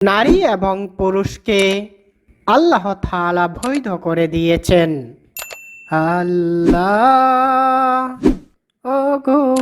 নারী এবং পুরুষকে আল্লাহ থালা বৈধ করে দিয়েছেন। আল্লাহ ও গো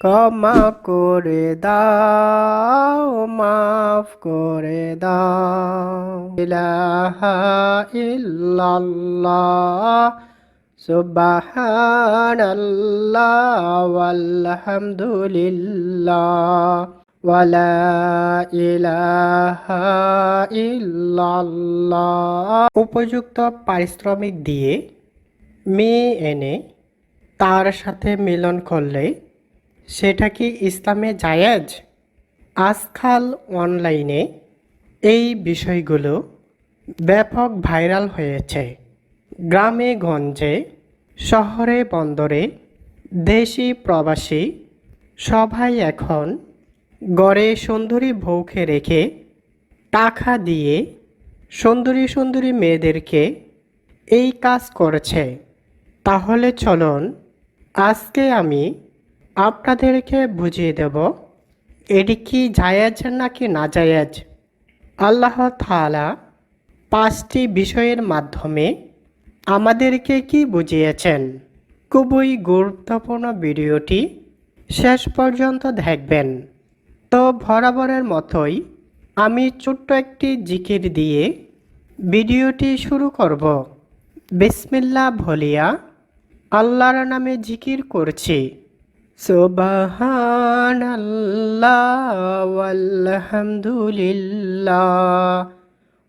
ক্ষমা করে দাও, মাফ করে দাও। ইলাহা ইল্লাল্লাহ ইলাহা উপযুক্ত পারিশ্রমিক দিয়ে মেয়ে এনে তার সাথে মিলন করলে সেটা কি ইসলামে জায়েজ? আজকাল অনলাইনে এই বিষয়গুলো ব্যাপক ভাইরাল হয়েছে। গ্রামে, গঞ্জে, শহরে, বন্দরে, দেশি, প্রবাসী, সবাই এখন গড়ে সুন্দরী বউকে রেখে টাকা দিয়ে সুন্দরী সুন্দরী মেয়েদেরকে এই কাজ করেছে। তাহলে চলুন, আজকে আমি আপনাদেরকে বুঝিয়ে দেব, এটি কি জায়েজ নাকি না জায়েজ আল্লাহ তাআলা পাঁচটি বিষয়ের মাধ্যমে আমাদেরকে কি বুঝিয়েছেন? খুবই গুরুত্বপূর্ণ ভিডিওটি শেষ পর্যন্ত দেখবেন। তো বরাবরের মতোই আমি ছোট্ট একটি জিকির দিয়ে ভিডিওটি শুরু করব। বিসমিল্লা ভলিয়া, আল্লাহর নামে জিকির করছি। সুবহানাল্লাহ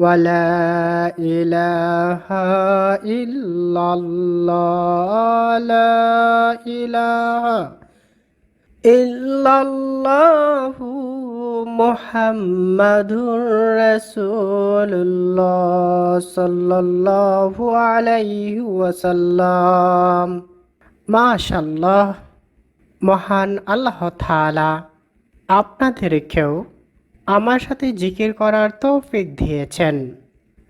ইলাহা ইল্লাল্লাহ সুবহানাল্লাহ ওয়ালহামদুলিল্লাহ ওয়ালা ইলাহা ইল্লাল্লাহ লা ইলাহা ইল্লাল্লাহু মুহাম্মাদুর রাসূলুল্লাহ সাল্লাল্লাহু আলাইহি ওয়াসাল্লাম মাশাআল্লাহ মহান আল্লাহ তাআলা আপনাদেরকেও আমার সাথে জিকির করার তৌফিক দিয়েছেন।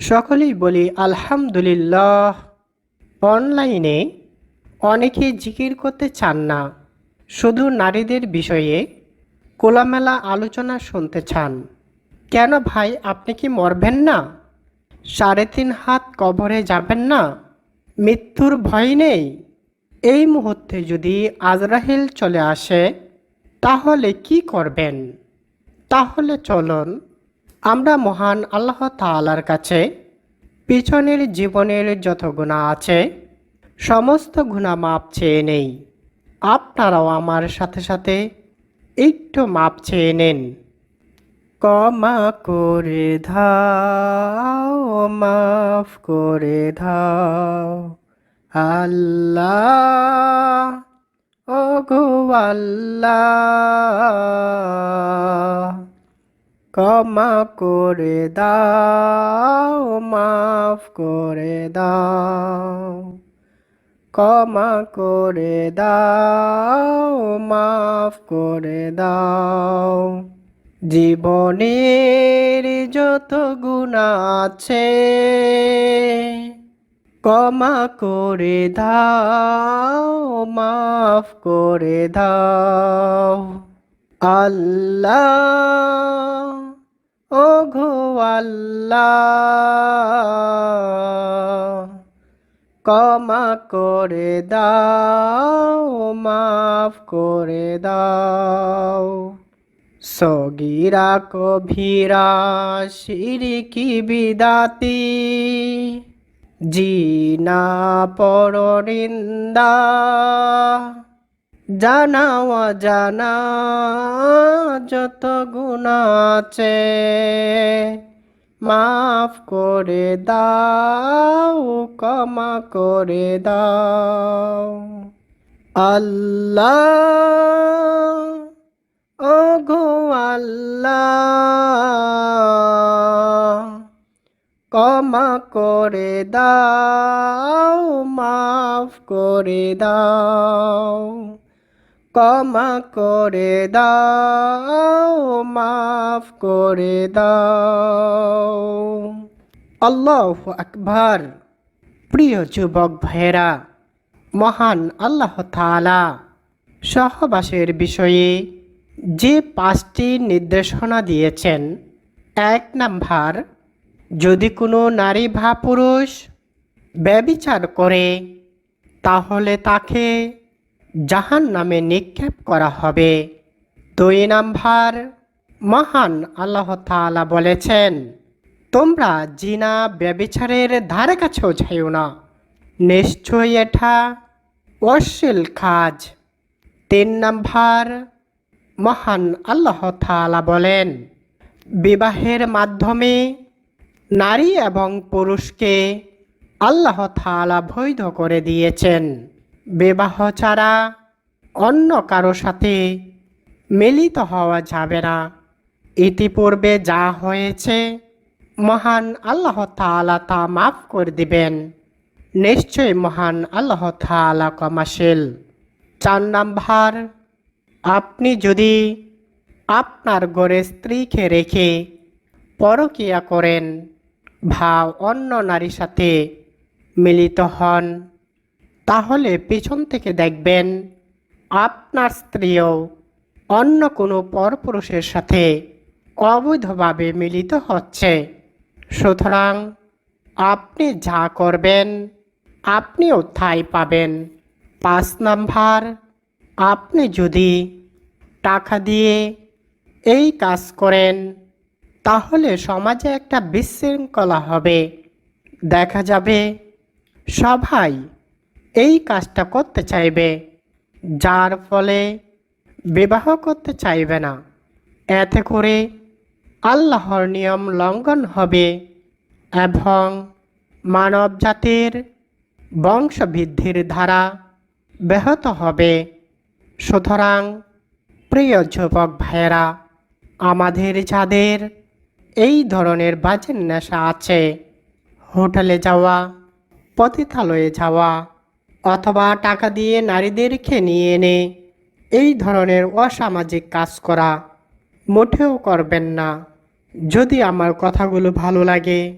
সকলেই বলি, আলহামদুলিল্লাহ। অনলাইনে অনেকে জিকির করতে চান না, শুধু নারীদের বিষয়ে কোলামেলা আলোচনা শুনতে চান। কেন ভাই, আপনি কি মরবেন না? সাড়ে তিন হাত কবরে যাবেন না? মৃত্যুর ভয় নেই? এই মুহূর্তে যদি আজরাহিল চলে আসে, তাহলে কি করবেন? তাহলে চলুন আমরা মহান আল্লাহ তালার কাছে পিছনের জীবনের যত গুণা আছে, সমস্ত গুণা মাপ চেয়ে নেই। আপনারাও আমার সাথে সাথে একটু মাপ চেয়ে নেন। ক্ষমা করে ধাও মাফ করে ধাও আল্লাহ ও গো আল্লাহ। ক্ষমা করে দাও, মাফ করে দাও। ক্ষমা করে দাও, মাফ করে দাও। জীবনের যত গুণা আছে, ক্ষমা করে দাও, মাফ করে দাও। আল্লাহ ও গো আল্লাহ, ক্ষমা করে দাও, মাফ করে দাও। সগিরা কভিরা শিরিকি বিদাতি, জিনা পরনিন্দা। জানা জানা যত গুণা আছে। মাফ করে দাও, ক্ষমা করে দাও। আল্লাহ ও গো আল্লাহ, ক্ষমা করে দাও, মাফ করে দাও। ক্ষমা করে দাও, মাফ করে দাও। আল্লাহ আকবার। প্রিয় যুবক ভাইয়েরা, মহান আল্লাহ তাআলা সহবাসের বিষয়ে যে পাঁচটি নির্দেশনা দিয়েছেন, এক নাম্বার, যদি কোনো নারী বা পুরুষ ব্যবিচার করে, তাহলে তাকে জাহান নামে নিক্ষেপ করা হবে। দুই নাম্বার, মহান আল্লাহ তাআলা বলেছেন, তোমরা জিনা ব্যবিচারের ধারে কাছেও যাইও না। নিশ্চয়ই এটা অশ্লীল কাজ। তিন নাম্বার, মহান আল্লাহ তাআলা বলেন, বিবাহের মাধ্যমে নারী এবং পুরুষকে আল্লাহ তাআলা বৈধ করে দিয়েছেন। বিবাহ ছাড়া অন্য কারও সাথে মিলিত হওয়া যাবে না। ইতিপূর্বে যা হয়েছে, মহান আল্লাহ তাআলা তা মাফ করে দিবেন। নিশ্চয় মহান আল্লাহ তাআলা কমাশীল চার নাম্বার, আপনি যদি আপনার ঘরে স্ত্রীকে রেখে পরকিয়া করেন, বা অন্য নারীর সাথে মিলিত হন তাহলে পেছন থেকে দেখবেন আপনার স্ত্রীও অন্য কোনো পরপুরুষের সাথে অবৈধভাবে মিলিত হচ্ছে। সুতরাং আপনি যা করবেন, আপনিও তাই পাবেন। পাঁচ নাম্বার, আপনি যদি টাকা দিয়ে এই কাজ করেন, তাহলে সমাজে একটা বিশৃঙ্খলা হবে। দেখা যাবে সবাই এই কাজটা করতে চাইবে, যার ফলে বিবাহ করতে চাইবে না। এতে করে আল্লাহর নিয়ম লঙ্ঘন হবে এবং মানব জাতির বংশবৃদ্ধির ধারা ব্যাহত হবে। সুতরাং প্রিয় যুবক ভাইয়েরা, আমাদের যাদের এই ধরনের বাজের নেশা আছে, হোটেলে যাওয়া, পতিতালয়ে যাওয়া অথবা টাকা দিয়ে নারীদেরকে নিয়ে এনে এই ধরনের অসামাজিক কাজ করা মোটেও করবেন না। যদি আমার কথাগুলো ভালো লাগে,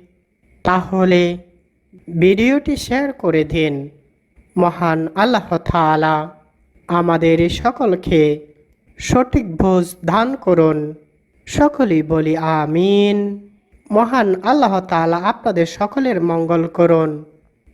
তাহলে ভিডিওটি শেয়ার করে দিন। মহান আল্লাহ তাআলা আমাদের সকলকে সঠিক ভোজ দান করুন। সকলেই বলি আমিন। মহান আল্লাহ তাআলা আপনাদের সকলের মঙ্গল করুন।